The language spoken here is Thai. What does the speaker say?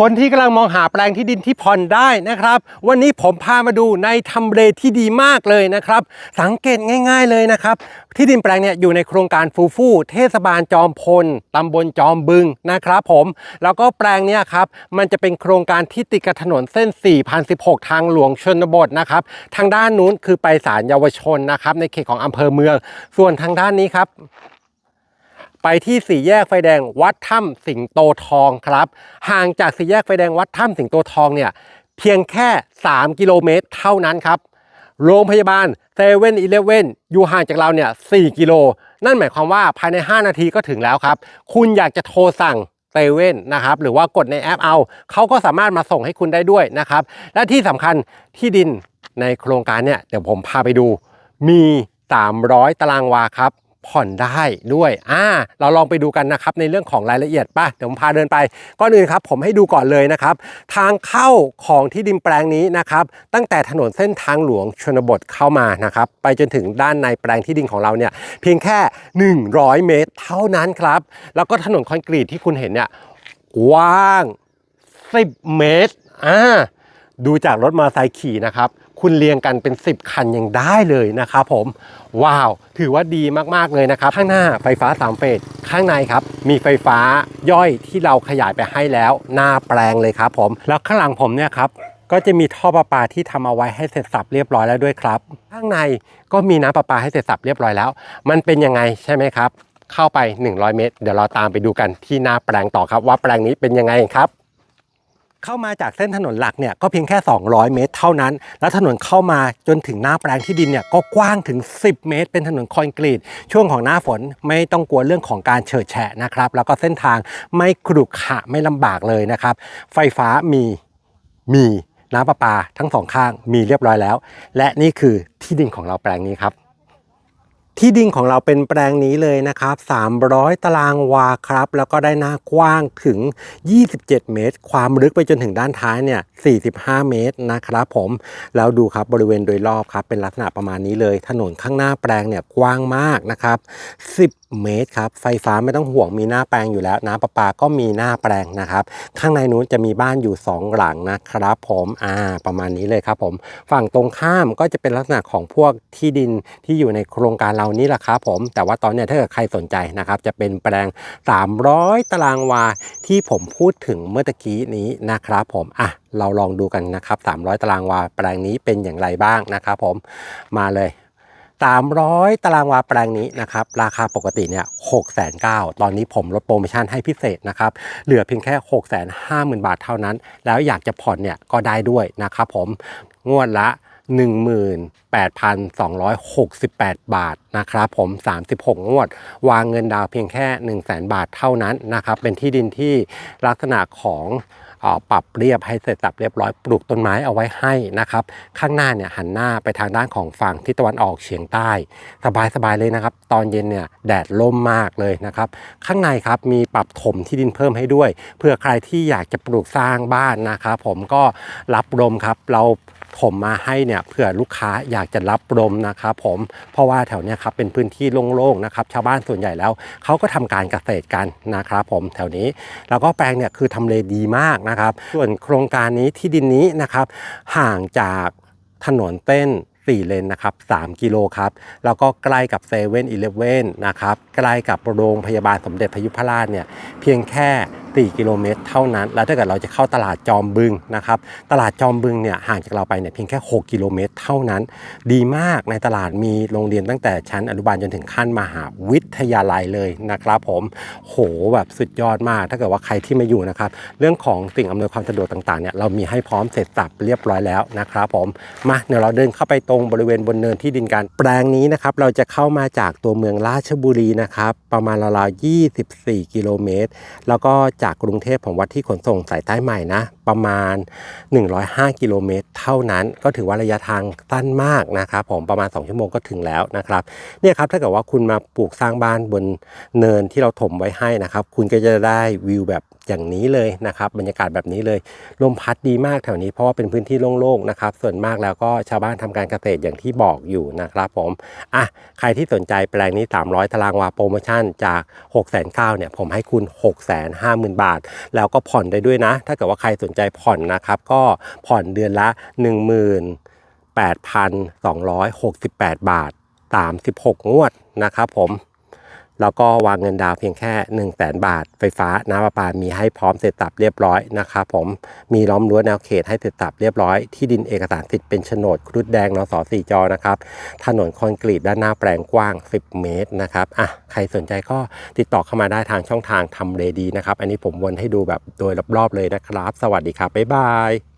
คนที่กำลังมองหาแปลงที่ดินที่ผ่อนได้นะครับ วันนี้ผมพามาดูในทำเลที่ดีมากเลยนะครับ สังเกตง่าย ๆเลยนะครับ ที่ดินแปลงเนี่ยอยู่ในโครงการฟูฟู่เทศบาลจอมพลตำบลจอมบึงนะครับผมแล้วก็แปลงเนี่ยครับมันจะเป็นโครงการที่ติดกับถนนเส้น 4016 ทางหลวงชนบทนะครับ ทางด้านนู้นคือไปศาลเยาวชนนะครับในเขตของอำเภอเมือง ส่วนทางด้านนี้ครับ ไปที่สี่แยกไฟแดงวัดถ้ำสิงโตทองครับ ห่างจากสี่แยกไฟแดงวัดถ้ำสิงโตทองเนี่ยเพียงแค่ 3 กิโลเมตร เท่านั้นครับ โรงพยาบาลเซเว่นอีเลฟเว่นอยู่ห่างจากเราเนี่ย4กิโล นั่นหมายความว่าภายใน 5 นาทีก็ถึงแล้วครับ คุณอยากจะโทรสั่งเซเว่นนะครับหรือว่ากดในแอปเอา เขาก็สามารถมาส่งให้คุณได้ด้วยนะครับ และที่สำคัญที่ดินในโครงการเนี่ยเดี๋ยวผมพาไปดูมี 300 ตารางวาครับ ผ่อนได้ด้วย อ่า เราลองไปดูกันนะครับในเรื่องของรายละเอียดป่ะ เดี๋ยวผมพาเดินไป ก่อนอื่นครับผมให้ดูก่อนเลยนะครับ ทางเข้าของที่ดินแปลงนี้นะครับ ตั้งแต่ถนนเส้นทางหลวงชนบทเข้ามานะครับ ไปจนถึงด้านในแปลงที่ดินของเราเนี่ย เพียงแค่ 100 เมตร เท่านั้นครับ แล้วก็ถนนคอนกรีตที่คุณเห็นเนี่ยกว้าง 10 เมตร อ่า ดูจากรถมอเตอร์ไซค์ขี่นะครับ คุณเรียงกันเป็น 10 คันยังได้เลยนะครับผม ว้าว ถือว่าดีมากๆเลยนะครับ ข้างหน้าไฟฟ้า 3 เฟสข้างในครับ มีไฟฟ้าย่อยที่เราขยายไปให้แล้ว หน้าแปลงเลยครับผม แล้วข้างหลังผมเนี่ยครับก็จะมีท่อประปาที่ทำเอาไว้ให้เสร็จสับเรียบร้อยแล้วด้วยครับ ข้างในก็มีน้ำประปาให้เสร็จสับเรียบร้อยแล้ว มันเป็นยังไงใช่ไหมครับ เข้าไป 100 เมตร เดี๋ยวเราตามไปดูกันที่หน้าแปลงต่อครับว่าแปลงนี้เป็นยังไงครับ เข้ามาจากเส้นถนนหลักเนี่ยก็เพียงแค่ 200 เมตร เท่านั้น แล้วถนนเข้ามาจนถึงหน้าแปลงที่ดินเนี่ยก็กว้างถึง 10 เมตร เป็นถนนคอนกรีต ช่วงของหน้าฝนไม่ต้องกลัวเรื่องของการเฉิดแฉะนะครับ แล้วก็เส้นทางไม่ขรุขระไม่ลำบากเลยนะครับ ไฟฟ้ามีมีน้ำประปาทั้งสองข้างมีเรียบร้อยแล้ว และนี่คือที่ดินของเราแปลงนี้ครับ ที่ดินของเราเป็นแปลงนี้เลยนะครับ 300 ตารางวาครับ แล้วก็ได้หน้ากว้างถึง 27 เมตร ความลึกไปจนถึงด้านท้ายเนี่ย 45 เมตรนะครับผม แล้วดูครับบริเวณโดยรอบครับ เป็นลักษณะประมาณนี้เลย ถนนข้างหน้าแปลงเนี่ยกว้างมากนะครับ10เมตรครับไฟฟ้าไม่ต้องห่วงมีหน้าแปลงอยู่แล้วน้ำประปาก็มีหน้าแปลงนะครับ ข้างในนู้นจะมีบ้านอยู่ 2 หลังนะครับผมอ่าประมาณนี้เลยครับผม ฝั่งตรงข้ามก็จะเป็นลักษณะของพวกที่ดินที่อยู่ในโครงการเรานี่แหละครับผม แต่ว่าตอนนี้ถ้าเกิดใครสนใจนะครับ จะเป็นแปลง 300 ตารางวาที่ผมพูดถึงเมื่อตะกี้นี้นะครับผมอะเราลองดูกันนะครับ 300 ตารางวาแปลงนี้เป็นอย่างไรบ้างนะครับผมมาเลย 300 ตารางวาแปลงนี้นะครับราคาปกติเนี่ย6 9 0 0 0ตอนนี้ผมลดโปรโมชั่นให้พิเศษนะครับเหลือเพียงแค่6 5 0 0 0 0บาทเท่านั้น แล้วอยากจะผ่อนเนี่ยก็ได้ด้วยนะครับผมงวดละ 18,268 บาทนะครับผม 36 งวด วางเงินดาวเพียงแค่ 1 0 0 0 0 0 บาทเท่านั้นนะครับเป็นที่ดินที่ลักษณะของ ปรับเรียบให้เสร็จสับเรียบร้อยปลูกต้นไม้เอาไว้ให้นะครับ ข้างหน้าเนี่ยหันหน้าไปทางด้านของฝั่งทิศตะวันออกเฉียงใต้ สบายๆเลยนะครับ ตอนเย็นเนี่ยแดดล่มมากเลยนะครับ ข้างในครับมีปรับถมที่ดินเพิ่มให้ด้วย เพื่อใครที่อยากจะปลูกสร้างบ้านนะครับผมก็รับลมครับเรา ถมมาให้เนี่ยเผื่อลูกค้าอยากจะรับลมนะครับผมเพราะว่าแถวเนี้ยครับเป็นพื้นที่โล่งๆนะครับชาวบ้านส่วนใหญ่แล้วเขาก็ทำการเกษตรกันนะครับผมแถวนี้แล้วก็แปลงเนี่ยคือทำเลดีมากนะครับ ส่วนโครงการนี้ที่ดินนี้นะครับห่างจากถนนเต้น4เลนนะครับ3กิโลครับ แล้วก็ใกล้กับเซเว่นอีเลฟเว่นนะครับ ใกล้กับโรงพยาบาลสมเด็จพยุพราชเนี่ย เพียงแค่ 4 กิโลเมตร เท่านั้น แล้วถ้าเกิดเราจะเข้าตลาดจอมบึงนะครับ ตลาดจอมบึงเนี่ยห่างจากเราไปเนี่ยเพียงแค่ 6 กิโลเมตร เท่านั้น ดีมากในตลาดมีโรงเรียนตั้งแต่ชั้นอนุบาลจนถึงขั้นมหาวิทยาลัยเลยนะครับผม โหแบบสุดยอดมาก ถ้าเกิดว่าใครที่มาอยู่นะครับ เรื่องของสิ่งอำนวยความสะดวกต่างๆเนี่ยเรามีให้พร้อมเสร็จสับเรียบร้อยแล้วนะครับผม มาเดี๋ยวเราเดินเข้าไปตรงบริเวณบนเนินที่ดินกันแปลงนี้นะครับเราจะเข้ามาจากตัวเมืองราชบุรีนะครับประมาณราวๆ24 กิโลเมตรแล้วก็จจากกรุงเทพผมวัดที่ขนส่งสายใต้ใหม่นะ ประมาณ 105 กิโลเมตร เท่านั้น ก็ถือว่าระยะทางสั้นมากนะครับผมประมาณ 2 ชั่วโมงก็ถึงแล้วนะครับเนี่ยครับถ้าเกิดว่าคุณมาปลูกสร้างบ้านบนเนินที่เราถมไว้ให้นะครับ คุณก็จะได้วิวแบบอย่างนี้เลยนะครับ บรรยากาศแบบนี้เลยลมพัดดีมากแถวนี้เพราะว่าเป็นพื้นที่โล่งๆนะครับ ส่วนมากแล้วก็ชาวบ้านทำการเกษตรอย่างที่บอกอยู่นะครับผมอะใครที่สนใจแปลงนี้ 300 ตารางวาโปรโมชั่นจาก 6 9 0 0 0เนี่ยผมให้คุณ 6 5 0 0 0 0บาท แล้วก็ผ่อนได้ด้วยนะ ถ้าเกิดว่าใครสนใจผ่อนนะครับ ก็ผ่อนเดือนละ 18,268 บาท 36 งวดนะครับผม แล้วก็วางเงินดาวเพียงแค่ 1 0 0 0 0แบาท ไฟฟ้าน้ำประปามีให้พร้อมเสร็จสับเรียบร้อยนะครับผมมีล้อมรั้วแนวเขตให้เสร็จสับเรียบร้อย ที่ดินเอกสารสิทธิ์เป็นโฉนดครุฑแดงนสสี่จอนะครับถนนคอนกรีตด้านหน้าแปลงกว้าง 10 เมตรนะครับอะใครสนใจก็ติดต่อเข้ามาได้ทางช่องทางทำเลดีนะครับ อันนี้ผมวนให้ดูแบบโดยรอบๆเลยนะครับ สวัสดีครับบ๊ายบาย